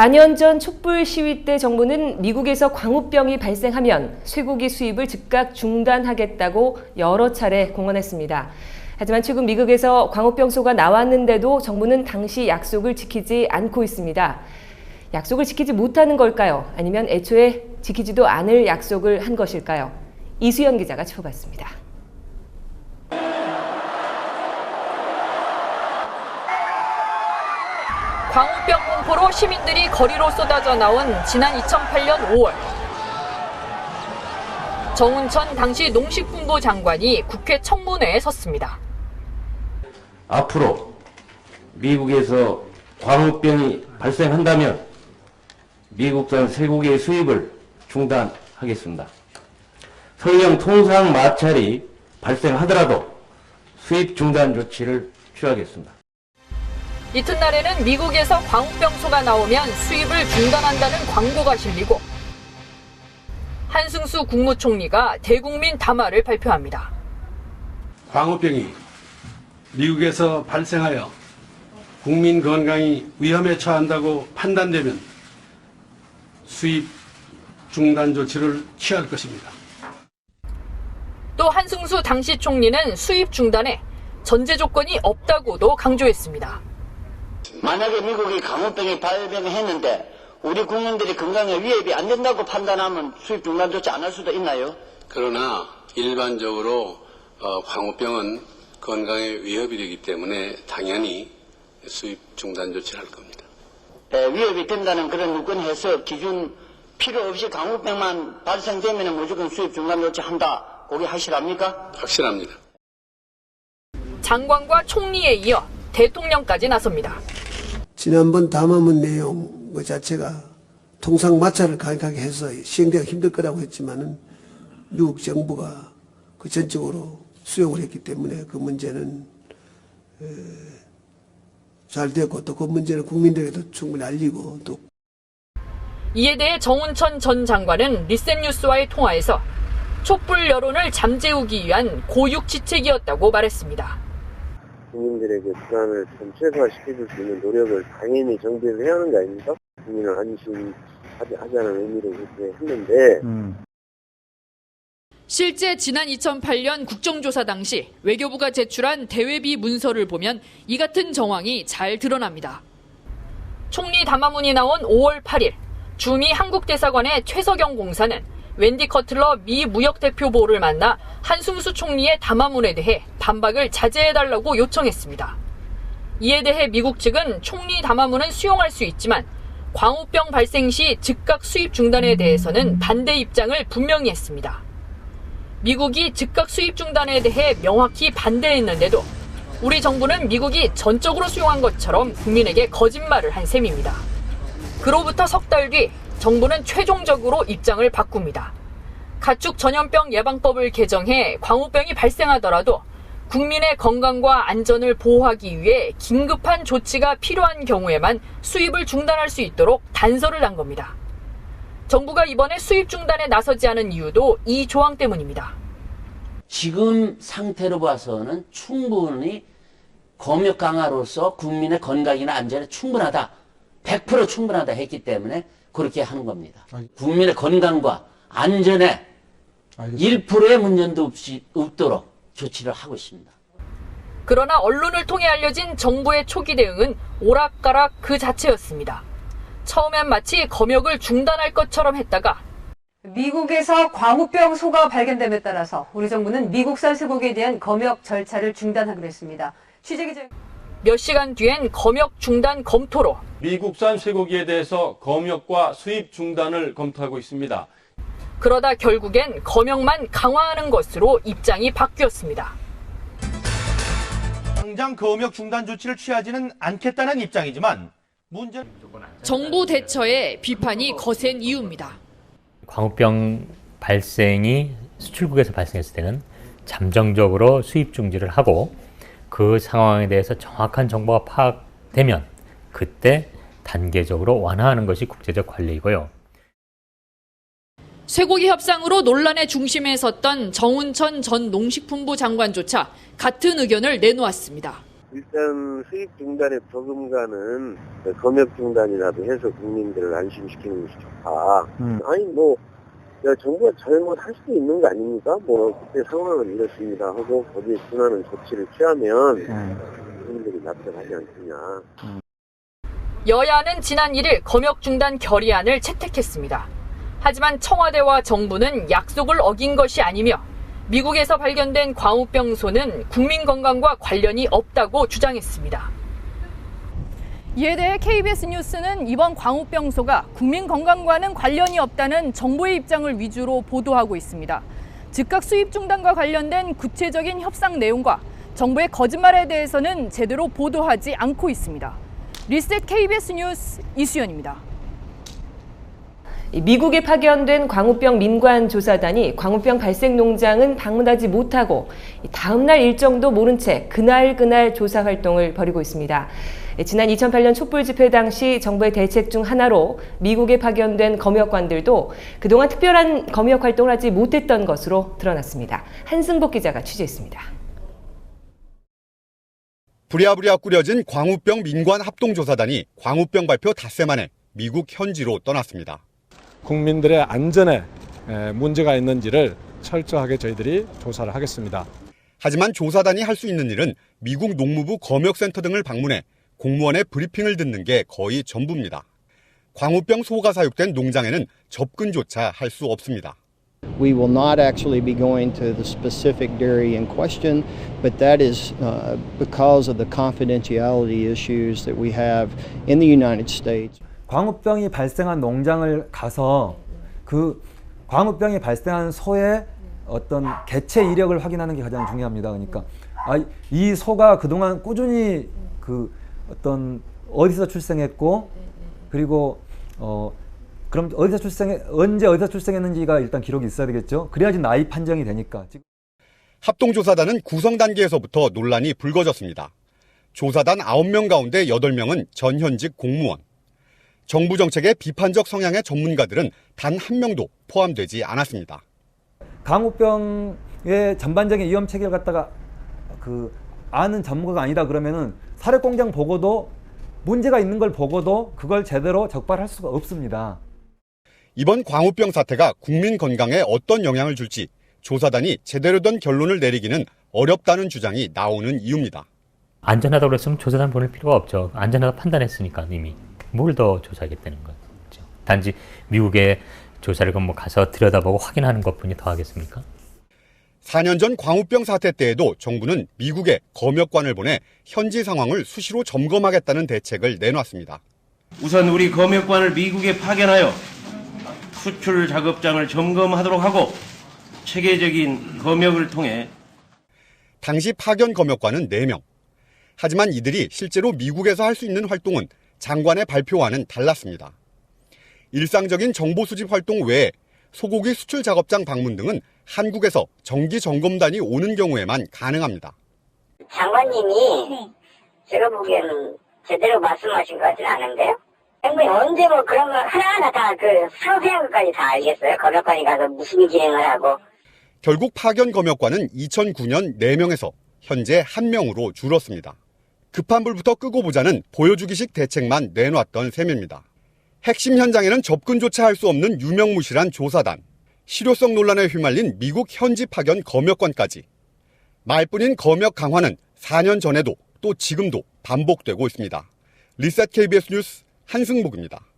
4년 전 촛불 시위 때 정부는 미국에서 광우병이 발생하면 쇠고기 수입을 즉각 중단하겠다고 여러 차례 공언했습니다. 하지만 최근 미국에서 광우병소가 나왔는데도 정부는 당시 약속을 지키지 않고 있습니다. 약속을 지키지 못하는 걸까요? 아니면 애초에 지키지도 않을 약속을 한 것일까요? 이수연 기자가 짚어봤습니다. 광우병 공포로 시민들이 거리로 쏟아져 나온 지난 2008년 5월. 정운천 당시 농식품부 장관이 국회 청문회에 섰습니다. 앞으로 미국에서 광우병이 발생한다면 미국산 쇠고기의 수입을 중단하겠습니다. 설령 통상 마찰이 발생하더라도 수입 중단 조치를 취하겠습니다. 이튿날에는 미국에서 광우병소가 나오면 수입을 중단한다는 광고가 실리고 한승수 국무총리가 대국민 담화를 발표합니다. 광우병이 미국에서 발생하여 국민 건강이 위험에 처한다고 판단되면 수입 중단 조치를 취할 것입니다. 또 한승수 당시 총리는 수입 중단에 전제 조건이 없다고도 강조했습니다. 만약에 미국이 강우병이 발병했는데 우리 국민들이 건강에 위협이 안 된다고 판단하면 수입 중단 조치 안 할 수도 있나요? 그러나 일반적으로 어, 광우병은 건강에 위협이 되기 때문에 당연히 수입 중단 조치를 할 겁니다. 에, 위협이 된다는 그런 요건 해서 기준 필요 없이 강우병만 발생되면 무조건 수입 중단 조치 한다. 거기 하시랍니까? 확실합니다. 장관과 총리에 이어 대통령까지 나섭니다. 지난번 담화문 내용 그 자체가 통상 마찰을 가격하게 해서 시행되기 힘들 거라고 했지만은 미국 정부가 그 전적으로 수용을 했기 때문에 그 문제는 에, 잘 됐고 또 그 문제는 국민들에게도 충분히 알리고 또 이에 대해 정운천 전 장관은 리센뉴스와의 통화에서 촛불 여론을 잠재우기 위한 고육지책이었다고 말했습니다. 국민들에게 불안을 좀 최소화시켜줄 수 있는 노력을 당연히 정부에서 해야 하는 거 아닙니까? 국민을 안심하지 하자는 의미로 그렇게 했는데 실제 지난 2008년 국정조사 당시 외교부가 제출한 대외비 문서를 보면 이 같은 정황이 잘 드러납니다. 총리 담화문이 나온 5월 8일 주미 한국대사관의 최석영 공사는 웬디 커틀러 미 무역대표 보를 만나 한승수 총리의 담화문에 대해 반박을 자제해달라고 요청했습니다. 이에 대해 미국 측은 총리 담화문은 수용할 수 있지만 광우병 발생 시 즉각 수입 중단에 대해서는 반대 입장을 분명히 했습니다. 미국이 즉각 수입 중단에 대해 명확히 반대했는데도 우리 정부는 미국이 전적으로 수용한 것처럼 국민에게 거짓말을 한 셈입니다. 그로부터 석 달 뒤 정부는 최종적으로 입장을 바꿉니다. 가축 전염병 예방법을 개정해 광우병이 발생하더라도 국민의 건강과 안전을 보호하기 위해 긴급한 조치가 필요한 경우에만 수입을 중단할 수 있도록 단서를 난 겁니다. 정부가 이번에 수입 중단에 나서지 않은 이유도 이 조항 때문입니다. 지금 상태로 봐서는 충분히 검역 강화로서 국민의 건강이나 안전에 충분하다. 100% 충분하다 했기 때문에 그렇게 하는 겁니다. 국민의 건강과 안전에 1%의 문제도 없이 없도록 조치를 하고 있습니다. 그러나 언론을 통해 알려진 정부의 초기 대응은 오락가락 그 자체였습니다. 처음엔 마치 검역을 중단할 것처럼 했다가 미국에서 광우병 소가 발견됨에 따라서 우리 정부는 미국산 쇠고기에 대한 검역 절차를 중단하기로 했습니다. 취재 기자 몇 시간 뒤엔 검역 중단 검토로 미국산 쇠고기에 대해서 검역과 수입 중단을 검토하고 있습니다. 그러다 결국엔 검역만 강화하는 것으로 입장이 바뀌었습니다. 당장 검역 중단 조치를 취하지는 않겠다는 입장이지만 문제 정부 대처에 비판이 거센 이유입니다. 광우병 발생이 수출국에서 발생했을 때는 잠정적으로 수입 중지를 하고 그 상황에 대해서 정확한 정보가 파악되면 그때 단계적으로 완화하는 것이 국제적 관리이고요. 쇠고기 협상으로 논란의 중심에 섰던 정운천 전 농식품부 장관조차 같은 의견을 내놓았습니다. 일단 수입 중단의 버금가는 검역 중단이라도 해서 국민들을 안심시키는 것이 좋다. 아니 뭐 야, 정부가 잘못할 수도 있는 거 아닙니까? 뭐 그때 상황은 이렇습니다 하고 거기에 준하는 조치를 취하면 국민들이 납득하지 않겠냐. 여야는 지난 1일 검역 중단 결의안을 채택했습니다. 하지만 청와대와 정부는 약속을 어긴 것이 아니며 미국에서 발견된 광우병소는 국민 건강과 관련이 없다고 주장했습니다. 이에 대해 KBS 뉴스는 이번 광우병소가 국민 건강과는 관련이 없다는 정부의 입장을 위주로 보도하고 있습니다. 즉각 수입 중단과 관련된 구체적인 협상 내용과 정부의 거짓말에 대해서는 제대로 보도하지 않고 있습니다. 리셋 KBS 뉴스 이수연입니다. 미국에 파견된 광우병 민관 조사단이 광우병 발생 농장은 방문하지 못하고 다음 날 일정도 모른 채 그날 그날 조사 활동을 벌이고 있습니다. 지난 2008년 촛불 집회 당시 정부의 대책 중 하나로 미국에 파견된 검역관들도 그동안 특별한 검역 활동을 하지 못했던 것으로 드러났습니다. 한승복 기자가 취재했습니다. 부랴부랴 꾸려진 광우병 민관 합동조사단이 광우병 발표 닷새 만에 미국 현지로 떠났습니다. 국민들의 안전에 문제가 있는지를 철저하게 저희들이 조사를 하겠습니다. 하지만 조사단이 할 수 있는 일은 미국 농무부 검역센터 등을 방문해 공무원의 브리핑을 듣는 게 거의 전부입니다. 광우병 소가 사육된 농장에는 접근조차 할 수 없습니다. We will not actually be going to the specific dairy in question, but that is uh, because of the confidentiality issues that we have in the United States. 광우병이 발생한 농장을 가서 그 광우병이 발생한 소의 어떤 개체 이력을 확인하는 게 가장 중요합니다. 그러니까 아, 이 소가 그동안 꾸준히 그 어떤 어디서 출생했고 그리고 어 그럼 어디서 출생해 언제 어디서 출생했는지가 일단 기록이 있어야 되겠죠. 그래야지 나이 판정이 되니까. 합동조사단은 구성 단계에서부터 논란이 불거졌습니다. 조사단 9명 가운데 8명은 전현직 공무원. 정부 정책에 비판적 성향의 전문가들은 단 한 명도 포함되지 않았습니다. 광우병의 전반적인 위험 체계를 갖다가 그 아는 전문가가 아니다 그러면은 사료 공장 보고도 문제가 있는 걸 보고도 그걸 제대로 적발할 수가 없습니다. 이번 광우병 사태가 국민 건강에 어떤 영향을 줄지 조사단이 제대로 된 결론을 내리기는 어렵다는 주장이 나오는 이유입니다. 안전하다고 그랬으면 조사단 보낼 필요가 없죠. 안전하다 판단했으니까 이미 뭘 더 조사하겠다는 거죠. 단지 미국에 조사를 뭐 가서 들여다보고 확인하는 것뿐이 더 하겠습니까? 4년 전 광우병 사태 때에도 정부는 미국에 검역관을 보내 현지 상황을 수시로 점검하겠다는 대책을 내놨습니다. 우선 우리 검역관을 미국에 파견하여 수출 작업장을 점검하도록 하고 체계적인 검역을 통해 당시 파견 검역관은 4명. 하지만 이들이 실제로 미국에서 할 수 있는 활동은 장관의 발표와는 달랐습니다. 일상적인 정보 수집 활동 외에 소고기 수출 작업장 방문 등은 한국에서 정기 점검단이 오는 경우에만 가능합니다. 장관님이 제가 보기에는 제대로 말씀하신 것 같지는 않은데요? 뭐 언제 뭐 그런 거 하나하나 다 그 상세한 것까지 다 알겠어요? 검역관이 가서 무슨 기행을 하고. 결국 파견 검역관은 2009년 4명에서 현재 1명으로 줄었습니다. 급한 불부터 끄고 보자는 보여주기식 대책만 내놨던 셈입니다. 핵심 현장에는 접근조차 할 수 없는 유명무실한 조사단, 실효성 논란에 휘말린 미국 현지 파견 검역관까지. 말뿐인 검역 강화는 4년 전에도 또 지금도 반복되고 있습니다. 리셋 KBS 뉴스 한승복입니다.